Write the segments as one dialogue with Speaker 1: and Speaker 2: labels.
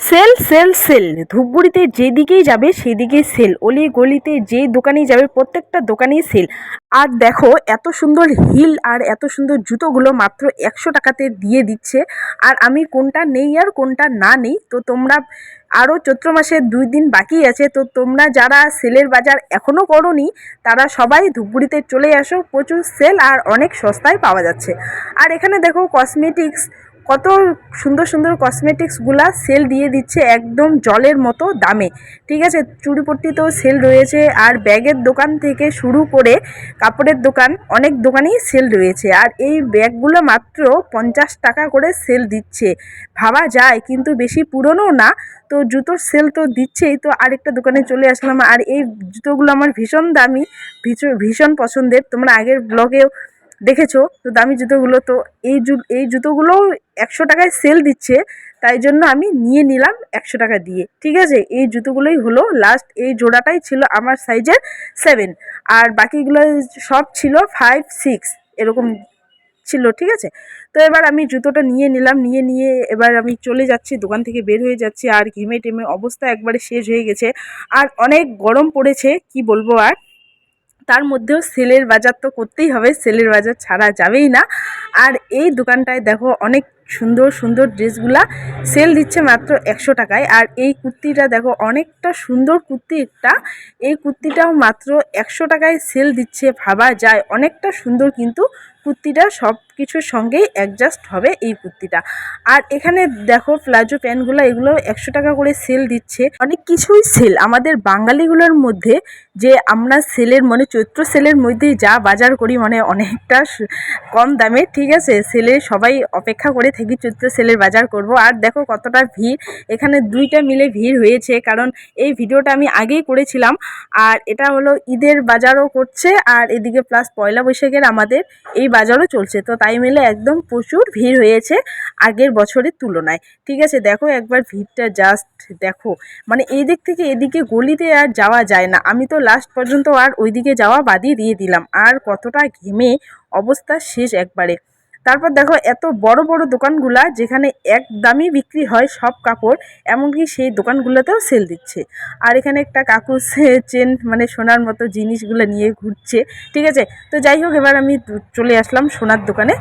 Speaker 1: Sell sell sell. ধূপগুড়িতে যেদিকেই যাবে সেদিকেই সেল। অলি গলিতে যেই দোকানেই যাবে প্রত্যেকটা দোকানেই সেল। আর দেখো, এত সুন্দর হিল আর এত সুন্দর জুতোগুলো মাত্র একশো টাকাতে দিয়ে দিচ্ছে। আর আমি কোনটা নেই আর কোনটা না নেই, তো তোমরা আরও চৈত্র মাসের দুই দিন বাকি আছে, তো তোমরা যারা সেলের বাজার এখনও করনি, তারা সবাই ধূপগুড়িতে চলে আসো। প্রচুর সেল আর অনেক সস্তায় পাওয়া যাচ্ছে। আর এখানে দেখো কসমেটিক্স কত সুন্দর সুন্দর কসমেটিক্সগুলা সেল দিয়ে দিচ্ছে একদম জলের মতো দামে। ঠিক আছে, চুড়িপট্টিতেও সেল রয়েছে আর ব্যাগের দোকান থেকে শুরু করে কাপড়ের দোকান অনেক দোকানেই সেল রয়েছে। আর এই ব্যাগগুলো মাত্র পঞ্চাশ টাকা করে সেল দিচ্ছে। ভাবা যায়, কিন্তু বেশি পুরনো না। তো জুতোর সেল তো দিচ্ছেই। তো আরেকটা দোকানে চলে আসলাম। আর এই জুতোগুলো আমার ভীষণ দামি ভীষণ ভীষণ পছন্দের। তোমরা আগের ব্লগেও দেখেছ? তো দামি জুতোগুলো তো এই জু, এই জুতোগুলোও একশো টাকায় সেল দিচ্ছে, তাই জন্য আমি নিয়ে নিলাম একশো টাকা দিয়ে। ঠিক আছে? এই জুতোগুলোই হলো লাস্ট এই জোড়াটাই ছিল আমার সাইজের সেভেন আর বাকিগুলো সব ছিল ফাইভ সিক্স এরকম ছিল, ঠিক আছে? তো এবার আমি জুতোটা নিয়ে নিলাম, নিয়ে নিয়ে এবার আমি চলে যাচ্ছি, দোকান থেকে বের হয়ে যাচ্ছি। আর ঘেমে টেমে অবস্থা একবারে শেষ হয়ে গেছে। আর অনেক গরম পড়েছে, কি বলব আর? তার মধ্যেও সেলের বাজার তো করতেই হবে, সেলের বাজার ছাড়া যাবেই না। আর এই দোকানটায় দেখো অনেক সুন্দর সুন্দর ড্রেসগুলা সেল দিচ্ছে মাত্র একশো টাকায়। আর এই কুর্তিটা দেখো, অনেকটা সুন্দর কুর্তি একটা। এই কুর্তিটাও মাত্র একশো টাকায় সেল দিচ্ছে, ভাবা যায়। অনেকটা সুন্দর কিন্তু কুর্তিটা সব কিছুর সঙ্গেই অ্যাডজাস্ট হবে এই কুর্তিটা। আর এখানে দেখো, প্লাজো প্যান্টগুলো, এগুলো একশো টাকা করে সেল দিচ্ছে। অনেক কিছুই সেল আমাদের বাঙালিগুলোর মধ্যে যে আমরা সেলের মানে চৈত্র সেলের মধ্যেই যা বাজার করি মানে অনেকটা কম দামে, ঠিক আছে? সেলে সবাই অপেক্ষা করে থাকি চৈত্র সেলের বাজার করব। আর দেখো কতটা ভিড়। এখানে দুইটা মিলে ভিড় হয়েছে, কারণ এই ভিডিওটা আমি আগেই করেছিলাম। আর এটা হলো ঈদের বাজারও করছে, আর এদিকে প্লাস পয়লা বৈশাখের আমাদের এই বাজারও চলছে। তো তাই মিলে একদম প্রচুর ভিড় হয়েছে আগের বছরের তুলনায়। ঠিক আছে, দেখো একবার ভিড়টা জাস্ট দেখো। মানে এই দিক থেকে এদিকে গলিতে আর যাওয়া যায় না। আমি তো লাস্ট পর্যন্ত আর ওইদিকে যাওয়া বাদই দিয়ে দিলাম। আর কতটা ঘেমে অবস্থা শেষ একবারে। তারপর দেখো এত বড় বড় দোকানগুলা যেখানে এক দামই বিক্রি হয় সব কাপড়, এমনকি সেই দোকানগুলোতেও সেল দিচ্ছে। আর এখানে একটা কাকু চেন মানে সোনার মতো জিনিসগুলো নিয়ে ঘুরছে, ঠিক আছে? তো যাই হোক, এবার আমি চলে আসলাম সোনার দোকানে।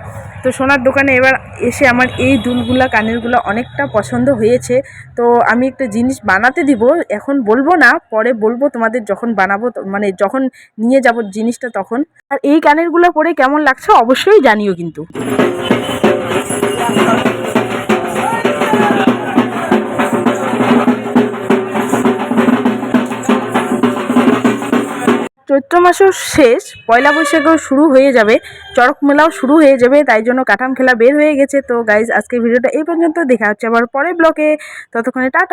Speaker 1: তো সোনার দোকানে এবার এসে আমার এই দুলগুলা, কানেরগুলো অনেকটা পছন্দ হয়েছে। তো আমি একটা জিনিস বানাতে দিব, এখন বলব না, পরে বলব তোমাদের যখন বানাবো মানে যখন নিয়ে যাব জিনিসটা তখন। আর এই কানেরগুলো পরে কেমন লাগছে অবশ্যই জানিও কিন্তু। চৈত্র মাসও শেষ, পয়লা বৈশাখেও শুরু হয়ে যাবে, চড়ক মেলাও শুরু হয়ে যাবে, তাই জন্য কাঠাম খেলা বের হয়ে গেছে। তো গাইজ আজকে ভিডিওটা এই পর্যন্ত, দেখা হচ্ছে আবার পরের ব্লকে ততক্ষণে টাটা